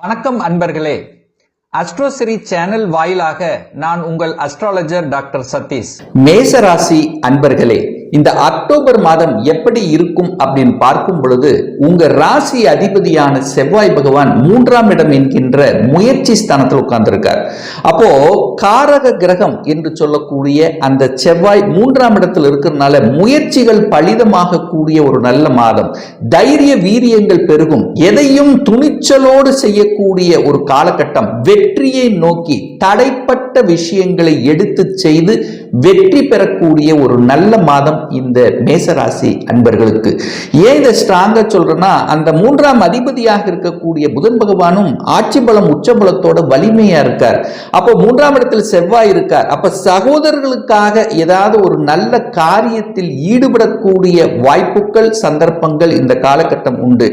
வணக்கம் அன்பர்களே. அஸ்ட்ரோசிரி சேனல் வாயிலாக நான் உங்கள் அஸ்ட்ராலஜர் டாக்டர் சதீஷ். மேசராசி அன்பர்களே இந்த அக்டோபர் மாதம் எப்படி இருக்கும் அப்படின்னு பார்க்கும் பொழுது உங்க ராசி அதிபதியான செவ்வாய் பகவான் மூன்றாம் இடம் என்கின்ற முயற்சி ஸ்தானத்தில் உட்கார்ந்திருக்கார். அப்போ காரக கிரகம் என்று சொல்லக்கூடிய அந்த செவ்வாய் மூன்றாம் இடத்தில் இருக்கிறதுனால முயற்சிகள் பலிதமாக கூடிய ஒரு நல்ல மாதம். தைரிய வீரியங்கள் பெருகும். எதையும் துணிச்சலோடு செய்யக்கூடிய ஒரு காலகட்டம். வெற்றியை நோக்கி தடைப்பட்ட விஷயங்களை எடுத்து செய்து வெற்றி பெறக்கூடிய ஒரு நல்ல மாதம் இந்த மேசராசி அன்பர்களுக்கு. ஏன் இதை ஸ்ட்ராங்கா சொல்றேன்னா அந்த மூன்றாம் அதிபதியாக இருக்கக்கூடிய புதன் பகவானும் ஆட்சி பலம் உச்சபலத்தோட வலிமையா இருக்கார். அப்போ மூன்றாம் இடத்தில் செவ்வாய் இருக்கார். அப்ப சகோதரர்களுக்காக ஏதாவது ஒரு நல்ல காரியத்தில் ஈடுபடக்கூடிய வாய்ப்புகள் சந்தர்ப்பங்கள் இந்த காலகட்டம் உண்டு.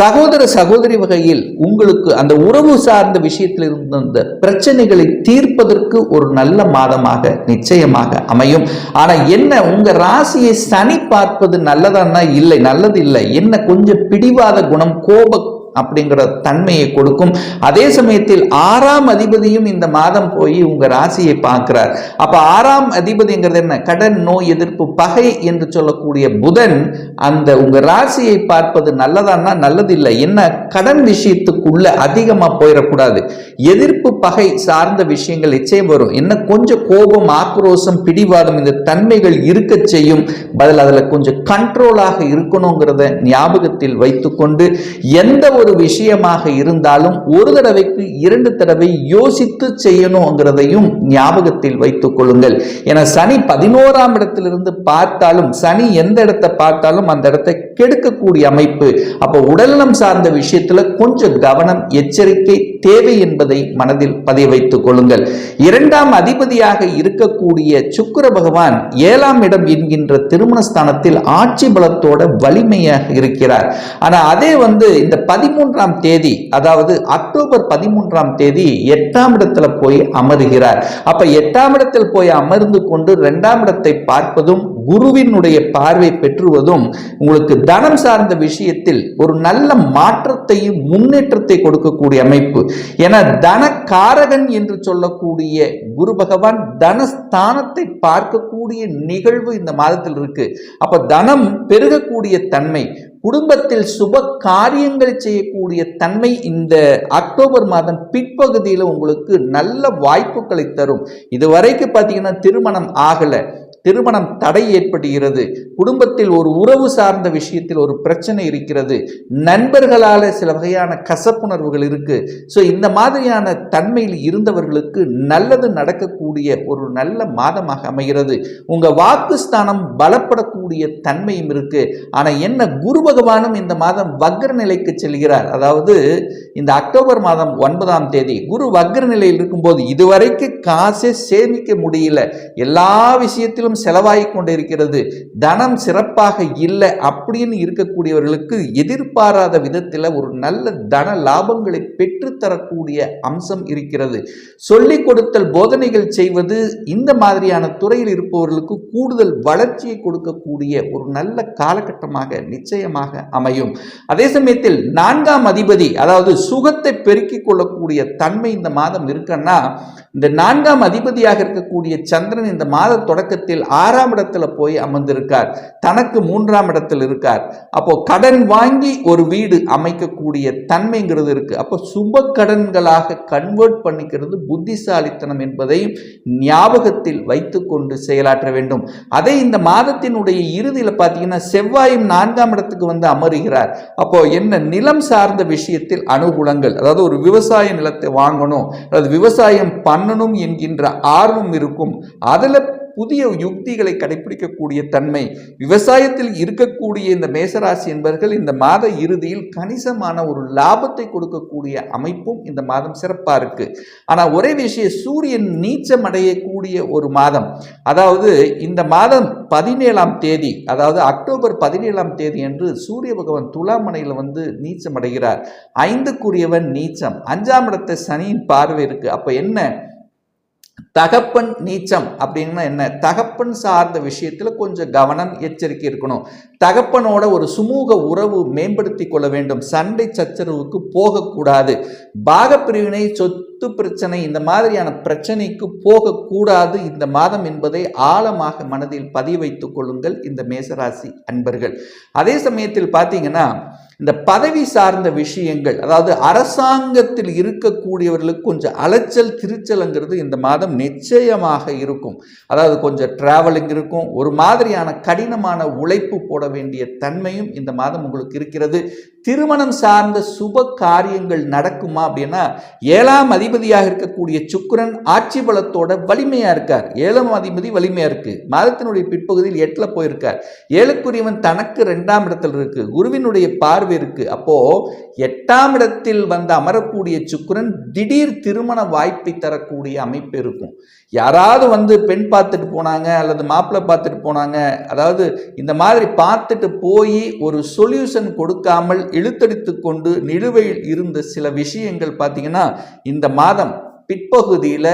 சகோதர சகோதரி வகையில் உங்களுக்கு அந்த உறவு சார்ந்த விஷயத்தில் இருந்த பிரச்சனைகளை தீர்ப்பதற்கு ஒரு நல்ல மாதமாக நிச்சயமாக அமையும். ஆனா என்ன உங்க ராசியை சனி பார்ப்பது நல்லதான்னா இல்லை நல்லது இல்லை. என்ன கொஞ்சம் பிடிவாத குணம் கோப அப்படிங்கிற தன்மையை கொடுக்கும். அதே சமயத்தில் ஆறாம் அதிபதியும் இந்த மாதம் போய் உங்க ராசியை பார்க்கிறார். அப்ப ஆறாம் அதிபதிங்கிறது என்ன? கடன் நோய் எதிர்ப்பு பகை என்று சொல்லக்கூடிய புதன் அந்த உங்க ராசியை பார்ப்பது நல்லதான்னா நல்லதில்லை. என்ன? கடன் விஷயத்துக்குள்ள அதிகமா போயிடக்கூடாது. எதிர்ப்பு பகை சார்ந்த விஷயங்கள் நிச்சயம் வரும். என்ன? கொஞ்சம் கோபம் ஆக்ரோஷம் பிடிவாதம் இந்த தன்மைகள் இருக்க செய்யும். பதில் அதுல கொஞ்சம் கண்ட்ரோலாக இருக்கணுங்கிறத ஞாபகத்தில் வைத்துக்கொண்டு எந்த ஒரு விஷயமாக இருந்தாலும் ஒரு தடவைக்கு இரண்டு தடவை யோசித்து செய்யணுங்கிறதையும் ஞாபகத்தில் வைத்துக் கொள்ளுங்கள். என சனி பதினோராம் இடத்திலிருந்து பார்த்தாலும் சனி எந்த இடத்தை பார்த்தாலும் அந்த இடத்தை கெடுக்கக்கூடிய அமைப்பு. அப்போ உடல்நலம் சார்ந்த விஷயத்துல கொஞ்சம் கவனம் எச்சரிக்கை தேவை என்பதை மனதில் பதிய வைத்துக் கொள்ளுங்கள். இரண்டாம் அதிபதியாக இருக்கக்கூடிய சுக்கர பகவான் ஏழாம் இடம் என்கின்ற திருமணஸ்தானத்தில் ஆட்சி பலத்தோட வலிமையாக இருக்கிறார். ஆனா அதே வந்து இந்த பதிமூன்றாம் தேதி அதாவது அக்டோபர் பதிமூன்றாம் தேதி எட்டாம் இடத்துல போய் அமருகிறார். அப்ப எட்டாம் இடத்தில் போய் அமர்ந்து கொண்டு இரண்டாம் இடத்தை பார்ப்பதும் குருவினுடைய பார்வை பெற்றுவதும் உங்களுக்கு தனம் சார்ந்த விஷயத்தில் ஒரு நல்ல மாற்றத்தையும் முன்னேற்றத்தை கொடுக்கக்கூடிய அமைப்பு. என தனக்காரகன் என்று சொல்லக்கூடிய குரு பகவான் தனஸ்தானத்தை பார்க்கக்கூடிய நிகழ்வு இந்த மாதத்தில் இருக்கு. அப்ப தனம் பெருகக்கூடிய தன்மை குடும்பத்தில் சுப காரியங்கள் செய்யக்கூடிய தன்மை இந்த அக்டோபர் மாதம் பிற்பகுதியில் உங்களுக்கு நல்ல வாய்ப்புகளை தரும். இதுவரைக்கும் பார்த்தீங்கன்னா திருமணம் ஆகலை. திருமணம் தடை ஏற்படுகிறது. குடும்பத்தில் ஒரு உறவு சார்ந்த விஷயத்தில் ஒரு பிரச்சனை இருக்கிறது. நண்பர்களால் சில வகையான கசப்புணர்வுகள் இருக்குது ஸோ இந்த மாதிரியான தன்மையில் இருந்தவர்களுக்கு நல்லது நடக்கக்கூடிய ஒரு நல்ல மாதமாக அமைகிறது. உங்கள் வாக்குஸ்தானம் பலப்படக்கூடிய தன்மையும் இருக்குது ஆனால் என்ன குரு பகவானும் இந்த மாதம் வக்ர நிலைக்கு செல்கிறார். அதாவது இந்த அக்டோபர் மாதம் ஒன்பதாம் தேதி குரு வக்ர நிலையில் இருக்கும்போது இதுவரைக்கு காசே சேமிக்க முடியல. எல்லா விஷயத்திலும் செலவாகி கொண்டிருக்கிறது. தனம் சிறப்பாக இல்லை அப்படின்னு இருக்கக்கூடியவர்களுக்கு எதிர்பாராத விதத்தில் ஒரு நல்ல தன லாபங்களை பெற்றுத்தரக்கூடிய அம்சம் இருக்கிறது. சொல்லிக் கொடுத்தல் போதனைகள் செய்வது இந்த மாதிரியான துறையில் இருப்பவர்களுக்கு கூடுதல் வளர்ச்சியை கொடுக்கக்கூடிய ஒரு நல்ல காலகட்டமாக நிச்சயமாக அமையும். அதே சமயத்தில் நான்காம் அதிபதி அதாவது சுகத்தை பெருக்கிக் கொள்ளக்கூடிய தன்மை இந்த மாதம் இருக்குன்னா இந்த நான்காம் அதிபதியாக இருக்கக்கூடிய சந்திரன் இந்த மாத தொடக்கத்தில் ஆறாம் இடத்துல போய் அமர்ந்திருக்கார். தனக்கு மூன்றாம் இடத்தில் இருக்கார். அப்போ கடன் வாங்கி ஒரு வீடு அமைக்கக்கூடிய தன்மைங்கிறது இருக்கு. அப்போ சுப கடன்களாக கன்வெர்ட் பண்ணிக்கிறது புத்திசாலித்தனம் என்பதையும் ஞாபகத்தில் வைத்துக்கொண்டு செயலாற்ற வேண்டும். அதை இந்த மாதத்தினுடைய இறுதியில் பார்த்தீங்கன்னா செவ்வாயும் நான்காம் இடத்துக்கு வந்து அமருகிறார். அப்போ என்ன நிலம் சார்ந்த விஷயத்தில் அனுகூலங்கள் அதாவது ஒரு விவசாய நிலத்தை வாங்கணும் அதாவது விவசாயம் பண்ணணும் என்கின்ற ஆர்வம் இருக்கும். அதில் புதிய யுக்திகளை கடைபிடிக்கக்கூடிய தன்மை விவசாயத்தில் இருக்கக்கூடிய இந்த மேசராசி என்பவர்கள் இந்த மாத இறுதியில் கணிசமான ஒரு லாபத்தை கொடுக்கக்கூடிய அமைப்பும் இந்த மாதம் சிறப்பாக இருக்கு. ஆனால் ஒரே விஷயம் சூரியன் நீச்சம் அடையக்கூடிய ஒரு மாதம் அதாவது இந்த மாதம் பதினேழாம் தேதி அதாவது அக்டோபர் பதினேழாம் தேதி என்று சூரிய பகவான் துலாமனையில் வந்து நீச்சம் அடைகிறார். ஐந்துக்குரியவன் நீச்சம் அஞ்சாம் இடத்தை சனியின் பார்வை இருக்கு. அப்போ என்ன? தகப்பன் நீச்சம் அப்படின்னா என்ன? தகப்பன் சார்ந்த விஷயத்தில் கொஞ்சம் கவனம் எச்சரிக்கை இருக்கணும். தகப்பனோட ஒரு சுமூக உறவு மேம்படுத்தி கொள்ள வேண்டும். சண்டை சச்சரவுக்கு போகக்கூடாது. பாகப்பிரிவினை சொத்து பிரச்சனை இந்த மாதிரியான பிரச்சனைக்கு போகக்கூடாது. இந்த மாதம் என்பதை ஆழமாக மனதில் பதிய வைத்துக் கொள்ளுங்கள் இந்த மேசராசி அன்பர்கள். அதே சமயத்தில் பார்த்தீங்கன்னா இந்த பதவி சார்ந்த விஷயங்கள் அதாவது அரசாங்கத்தில் இருக்கக்கூடியவர்களுக்கு கொஞ்சம் அலைச்சல் திருச்சல்ங்கிறது இந்த மாதம் நிச்சயமாக இருக்கும். அதாவது கொஞ்சம் டிராவலிங் இருக்கும் ஒரு மாதிரியான கடினமான உழைப்பு போட வேண்டிய தன்மையும் இந்த மாதம் உங்களுக்கு இருக்கிறது. திருமணம் சார்ந்த சுப காரியங்கள் நடக்குமா அப்படின்னா ஏழாம் அதிபதியாக இருக்கக்கூடிய சுக்கிரன் ஆட்சி பலத்தோட வலிமையா இருக்கார். ஏழாம் அதிபதி வலிமையா இருக்கு. மாதத்தினுடைய பிற்பகுதியில் எட்டில் போயிருக்கார். ஏழுக்குரியவன் தனக்கு ரெண்டாம் இடத்தில் இருக்கு. குருவினுடைய பார்வை இருக்கு. அப்போ எட்டாம் இடத்தில் வந்து அமரக்கூடிய சுக்கிரன் திடீர் திருமண வாய்ப்பை தரக்கூடிய அமைப்பு இருக்கும். யாராவது வந்து பெண் பார்த்துட்டு போனாங்க அல்லது மாப்பிள்ளை பார்த்துட்டு போனாங்க அதாவது இந்த மாதிரி பார்த்துட்டு போய் ஒரு சொல்யூஷன் கொடுக்காமல் இழுத்தடித்து கொண்டு நிலுவையில் இருந்த சில விஷயங்கள் பார்த்தீங்கன்னா இந்த மாதம் பிற்பகுதியில்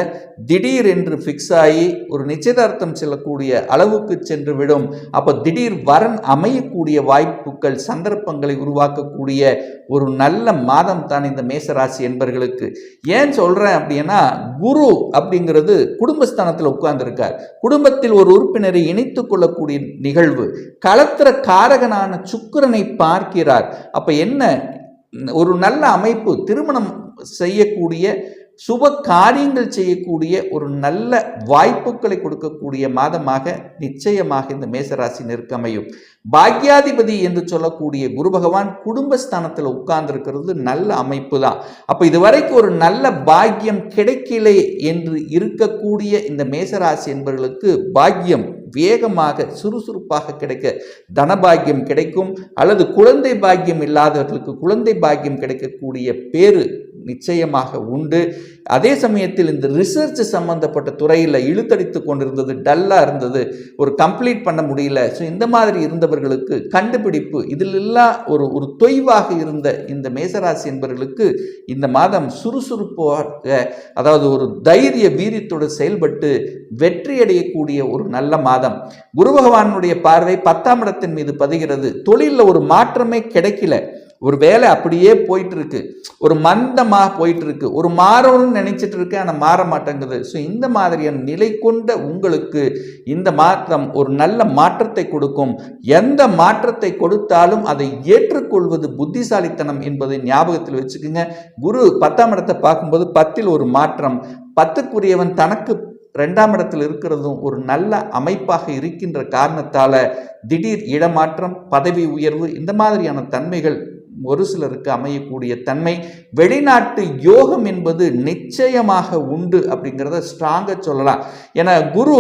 திடீர் என்று ஃபிக்ஸ் ஆகி ஒரு நிச்சயதார்த்தம் செல்லக்கூடிய அளவுக்கு சென்று விடும். அப்போ திடீர் வரன் அமையக்கூடிய வாய்ப்புகள் சந்தர்ப்பங்களை உருவாக்கக்கூடிய ஒரு நல்ல மாதம் தான் இந்த மேசராசி என்பர்களுக்கு. ஏன் சொல்கிறேன் அப்படின்னா குரு அப்படிங்கிறது குடும்பஸ்தானத்தில் உட்கார்ந்துருக்கார். குடும்பத்தில் ஒரு உறுப்பினரை இணைத்து கொள்ளக்கூடிய நிகழ்வு. களத்திர காரகனான சுக்கரனை பார்க்கிறார். அப்போ என்ன? ஒரு நல்ல அமைப்பு திருமணம் செய்யக்கூடிய சுப காரியங்கள் செய்யக்கூடிய ஒரு நல்ல வாய்ப்புகளை கொடுக்கக்கூடிய மாதமாக நிச்சயமாக இந்த மேசராசி நெருக்கமையும் பாக்யாதிபதி என்று சொல்லக்கூடிய குரு பகவான் குடும்பஸ்தானத்தில் உட்கார்ந்துருக்கிறது நல்ல அமைப்பு தான் அப்போ இதுவரைக்கும் ஒரு நல்ல பாக்கியம் கிடைக்கலே என்று இருக்கக்கூடிய இந்த மேசராசி என்பவர்களுக்கு பாக்கியம் வேகமாக சுறுசுறுப்பாக கிடைக்க தனபாகியம் கிடைக்கும். அல்லது குழந்தை பாக்கியம் இல்லாதவர்களுக்கு குழந்தை பாக்கியம் கிடைக்கக்கூடிய பேரு நிச்சயமாக உண்டு. அதே சமயத்தில் இந்த ரிசர்ச் சம்பந்தப்பட்ட துறையில் இழுத்தடித்து கொண்டிருந்தது டல்லாக இருந்தது ஒரு கம்ப்ளீட் பண்ண முடியல. ஸோ இந்த மாதிரி இருந்தவர்களுக்கு கண்டுபிடிப்பு இதில் இல்லா ஒரு ஒரு தொய்வாக இருந்த இந்த மேசராசி என்பவர்களுக்கு இந்த மாதம் சுறுசுறுப்பாக அதாவது ஒரு தைரிய வீரியத்தோடு செயல்பட்டு வெற்றியடையக்கூடிய ஒரு நல்ல மாதம். குரு பகவானுடைய பார்வை பத்தாம் இடத்தின் மீது பதிகிறது. தொழிலில் ஒரு மாற்றமே கிடைக்கல. ஒரு வேலை அப்படியே போயிட்டு இருக்கு ஒரு மந்தமாக போயிட்டு இருக்கு ஒரு மாறணும்னு நினைச்சிட்டு இருக்கேன் ஆனால் மாற மாட்டேங்குது. ஸோ இந்த மாதிரியான நிலை கொண்ட உங்களுக்கு இந்த மாற்றம் ஒரு நல்ல மாற்றத்தை கொடுக்கும். எந்த மாற்றத்தை கொடுத்தாலும் அதை ஏற்றுக்கொள்வது புத்திசாலித்தனம் என்பதை ஞாபகத்தில் வச்சுக்கோங்க. குரு பத்தாம் இடத்தை பார்க்கும்போது பத்தில் ஒரு மாற்றம். பத்துக்குரியவன் தனக்கு ரெண்டாம் இடத்தில் இருக்கிறதும் ஒரு நல்ல அமைப்பாக இருக்கின்ற காரணத்தால் திடீர் இடமாற்றம் பதவி உயர்வு இந்த மாதிரியான தன்மைகள் ஒரு சிலருக்கு அமையக்கூடிய தன்மை. வெளிநாட்டு யோகம் என்பது நிச்சயமாக உண்டு அப்படிங்கிறத ஸ்ட்ராங்காக சொல்லலாம். ஏன்னா குரு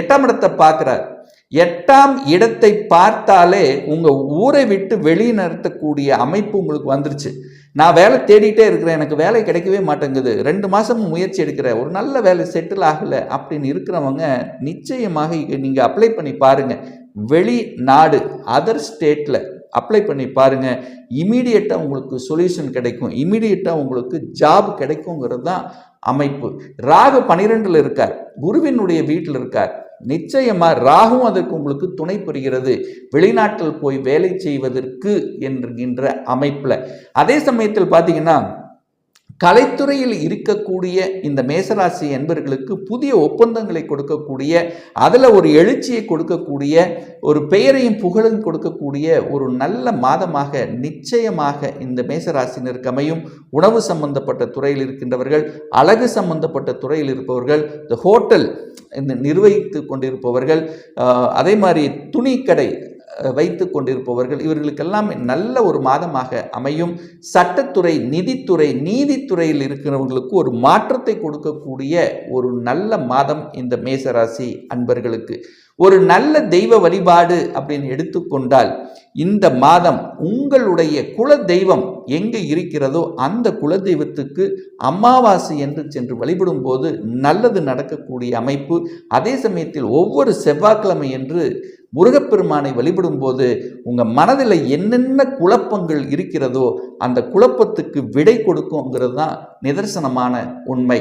எட்டாம் இடத்தை பார்க்குறார். எட்டாம் இடத்தை பார்த்தாலே உங்கள் ஊரை விட்டு வெளியே அமைப்பு உங்களுக்கு வந்துருச்சு. நான் வேலை தேடிட்டே இருக்கிறேன் எனக்கு வேலை கிடைக்கவே மாட்டேங்குது. ரெண்டு மாதம் முயற்சி எடுக்கிறேன் ஒரு நல்ல வேலை செட்டில் ஆகலை அப்படின்னு இருக்கிறவங்க நிச்சயமாக நீங்கள் அப்ளை பண்ணி பாருங்கள் வெளி நாடு அதர் ஸ்டேட்டில் அப்ளை பண்ணி பாருங்கள் இமீடியட்டாக உங்களுக்கு சொல்யூஷன் கிடைக்கும். இமீடியட்டாக உங்களுக்கு ஜாப் கிடைக்குங்கிறது தான் அமைப்பு. ராகு பனிரெண்டில் இருக்கார். குருவினுடைய வீட்டில் இருக்கார். நிச்சயமாக ராகும் அதற்கு உங்களுக்கு துணை புரிகிறது. வெளிநாட்டில் போய் வேலை செய்வதற்கு என்கின்ற அமைப்பில். அதே சமயத்தில் பார்த்தீங்கன்னா கலைத்துறையில் இருக்கக்கூடிய இந்த மேசராசி என்பர்களுக்கு புதிய ஒப்பந்தங்களை கொடுக்கக்கூடிய அதில் ஒரு எழுச்சியை கொடுக்கக்கூடிய ஒரு பெயரையும் புகழும் கொடுக்கக்கூடிய ஒரு நல்ல மாதமாக நிச்சயமாக இந்த மேசராசினருக்கு அமையும். உணவு சம்பந்தப்பட்ட துறையில் இருக்கின்றவர்கள் அழகு சம்பந்தப்பட்ட துறையில் இருப்பவர்கள் இந்த ஹோட்டல் இந்த நிர்வகித்து கொண்டிருப்பவர்கள் அதே மாதிரி துணிக்கடை வைத்து கொண்டிருப்பவர்கள் இவர்களுக்கெல்லாம் நல்ல ஒரு மாதமாக அமையும். சட்டத்துறை நிதித்துறை நீதித்துறையில் இருக்கிறவர்களுக்கு ஒரு மாற்றத்தை கொடுக்கக்கூடிய ஒரு நல்ல மாதம் இந்த மேசராசி அன்பர்களுக்கு. ஒரு நல்ல தெய்வ வழிபாடு அப்படின்னு எடுத்துக்கொண்டால் இந்த மாதம் உங்களுடைய குல தெய்வம் எங்கே இருக்கிறதோ அந்த குல தெய்வத்துக்கு அமாவாசை என்று சென்று வழிபடும் போது நல்லது நடக்கக்கூடிய அமைப்பு. அதே சமயத்தில் ஒவ்வொரு செவ்வாய்க்கிழமை என்று முருகப்பெருமானை வழிபடும் போது உங்கள் மனதில் என்னென்ன குழப்பங்கள் இருக்கிறதோ அந்த குழப்பத்துக்கு விடை கொடுக்குங்கிறது தான் நிதர்சனமான உண்மை.